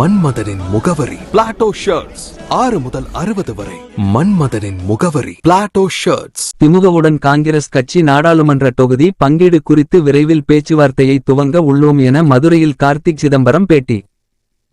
மன்மதனின் முகவரி. Plato shirts ஆறு முதல் அறுபது வரை. மன்மதனின் முகவரி. பிளாட்டோ ஷர்ட்ஸ் திமுகவுடன் காங்கிரஸ் கட்சி நாடாளுமன்ற தொகுதி பங்கீடு குறித்து விரைவில் பேச்சுவார்த்தையை துவங்க உள்ளோம் என மதுரையில் கார்த்திக் சிதம்பரம் பேட்டி.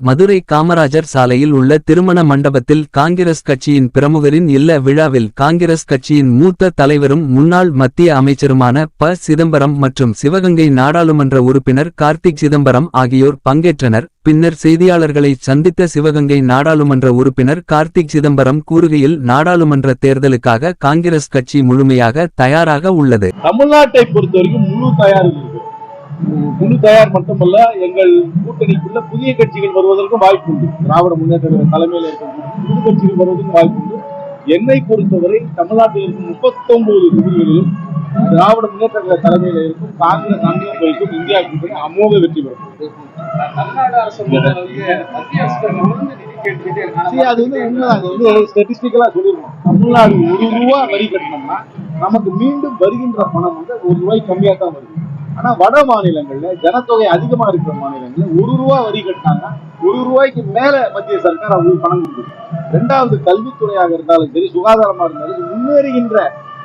மதுரை காமராஜர் சாலையில் உள்ள திருமண மண்டபத்தில் காங்கிரஸ் கட்சியின் பிரமுகரின் இல்ல விழாவில் காங்கிரஸ் கட்சியின் மூத்த தலைவரும் முன்னாள் மத்திய அமைச்சருமான ப. சிதம்பரம் மற்றும் சிவகங்கை நாடாளுமன்ற உறுப்பினர் கார்த்திக் சிதம்பரம் ஆகியோர் பங்கேற்றனர். பின்னர் செய்தியாளர்களை சந்தித்த சிவகங்கை நாடாளுமன்ற உறுப்பினர் கார்த்திக் சிதம்பரம் கூறுகையில் நாடாளுமன்ற தேர்தலுக்காக காங்கிரஸ் கட்சி முழுமையாக தயாராக உள்ளது. தமிழ்நாட்டை பொறுத்தவரைக்கும் முழு தயாரிப்பு முழு தயார் மட்டுமல்ல எங்கள் கூட்டணிக்குள்ள புதிய கட்சிகள் வருவதற்கும் வாய்ப்பு உண்டு. திராவிட முன்னேற்ற தலைமையில் இருக்கக்கூடிய புது கட்சிகள் வருவதற்கும் வாய்ப்பு உண்டு. என்னை பொறுத்தவரை தமிழ்நாட்டில் இருக்கும் முப்பத்தொன்பது தொகுதிகளிலும் திராவிட முன்னேற்ற தலைமையில் இருக்கும் காங்கிரஸ் அங்கம் வைக்கும் இந்தியா கூட்டணி அமோக வெற்றி பெறும். அது வந்து உண்மைதான். அது வந்து ஸ்டெட்டிஸ்டிக்கலா சொல்லிருக்கோம். தமிழ்நாடு ஒரு ரூபா வரி கட்டினோம்னா நமக்கு மீண்டும் வருகின்ற பணம் வந்து ஒரு ரூபாய் கம்மியா தான் வருது. ஆனா வட மாநிலங்கள்ல ஜனத்தொகை அதிகமா இருக்கிற மாநிலங்கள்ல ஒரு ரூபா வரி கட்டினாங்க ஒரு ரூபாய்க்கு மேல மத்திய சர்க்கார் அவங்களுக்கு பணம் கொடுக்குது. ரெண்டாவது கல்வித்துறையாக இருந்தாலும் சரி சுகாதாரமா இருந்தாலும் முன்னேறுகின்ற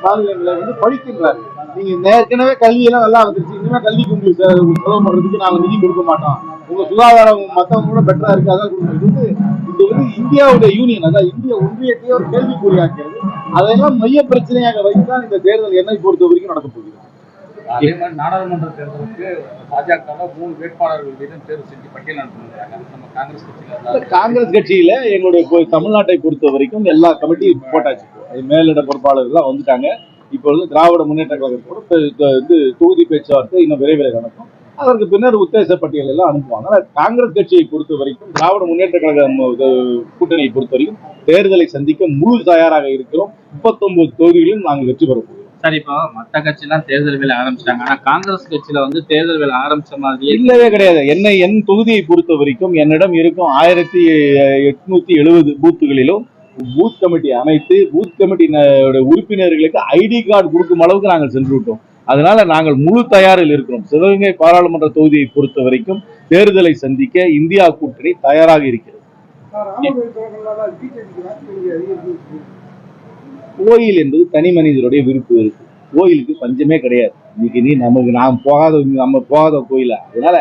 மாநிலங்களை வந்து பழிக்கின்றாரு நீங்க ஏற்கனவே கல்வியெல்லாம் நல்லா வந்துருச்சு. இனிமே கல்விக்கு உங்களுக்கு செலவு பண்றதுக்கு நாங்க நிதி கொடுக்க மாட்டோம். உங்க சுகாதாரம் மத்தவங்க கூட பெட்டரா இருக்கு அதான் கொடுக்கணும். இது வந்து இது வந்து இந்தியாவுடைய யூனியன் அதாவது இந்திய ஒன்றியத்தையே ஒரு கேள்விக்குறியாக்கிறது அதையெல்லாம் மைய பிரச்சனையாக வைத்துதான் இந்த தேர்தல் என்னை பொறுத்த வரைக்கும் நடக்க போகுது அதே மாதிரி நாடாளுமன்ற தேர்தலுக்கு பாஜக மூணு வேட்பாளர்கள் வீதம் தேர்வு செஞ்சு பட்டியல் அனுப்பினாங்க நம்ம காங்கிரஸ் கட்சியில காங்கிரஸ் கட்சியில எங்களுடைய தமிழ்நாட்டை பொறுத்த வரைக்கும் எல்லா கமிட்டியும் போட்டாச்சு. அது மேலிட பொறுப்பாளர்கள்லாம் வந்துட்டாங்க. இப்பொழுது திராவிட முன்னேற்ற கழகத்தோட இது தொகுதி பேச்சுவார்த்தை இன்னும் விரைவில் நடக்கும். அதற்கு பின்னர் உத்தேச பட்டியல் எல்லாம் அனுப்புவாங்க. காங்கிரஸ் கட்சியை பொறுத்த வரைக்கும் திராவிட முன்னேற்ற கழக கூட்டணியை பொறுத்த வரைக்கும் தேர்தலை சந்திக்க முழு தயாராக இருக்கிறோம். முப்பத்தொன்பது தொகுதிகளிலும் நாங்கள் வெற்றி பெறப்போம் சார் இப்போ மத்த கட்சிலாம் தேர்தல் வேலை ஆரம்பிச்சிட்டாங்க. ஆனா காங்கிரஸ் கட்சியில வந்து தேர்தல் வேலை ஆரம்பிச்ச மாதிரியே இல்லவே கிடையாது. என்னை என் தொகுதியை பொறுத்த வரைக்கும் என்னிடம் இருக்கும் ஆயிரத்தி எட்நூத்தி எழுபது பூத்துகளிலும் பூத் கமிட்டி அமைத்து பூத் கமிட்டி உறுப்பினர்களுக்கு ஐடி கார்டு கொடுக்கும் அளவுக்கு நாங்கள் சென்று விட்டோம். அதனால நாங்கள் முழு தயாரில் இருக்கிறோம். சிவகங்கை பாராளுமன்ற தொகுதியை பொறுத்த வரைக்கும் தேர்தலை சந்திக்க இந்தியா கூட்டணி தயாராக இருக்கிறது. கோயில் என்பது தனி மனிதருடைய விருப்பு இருக்கு. கோயிலுக்கு பஞ்சமே கிடையாது. இன்னைக்கு நீ நமக்கு நாம் போகாத நம்ம போகாத கோயில? அதனால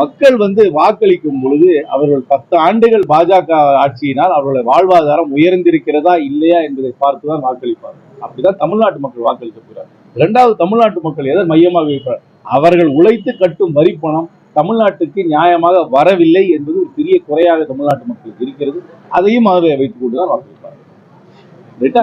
மக்கள் வந்து வாக்களிக்கும் பொழுது அவர்கள் பத்து ஆண்டுகள் பாஜக ஆட்சியினால் அவர்களுடைய வாழ்வாதாரம் உயர்ந்திருக்கிறதா இல்லையா என்பதை பார்த்துதான் வாக்களிப்பார் அப்படிதான் தமிழ்நாட்டு மக்கள் வாக்களிக்க போகிறார் இரண்டாவது தமிழ்நாட்டு மக்கள் எதை மையமாக வைப்பார் அவர்கள் உழைத்து கட்டும் வரி பணம் தமிழ்நாட்டுக்கு நியாயமாக வரவில்லை என்பது ஒரு பெரிய குறையாக தமிழ்நாட்டு மக்களுக்கு இருக்கிறது. அதையும் அதை வைத்துக் கொண்டுதான் வாக்களிப்பார் ரைட்டா?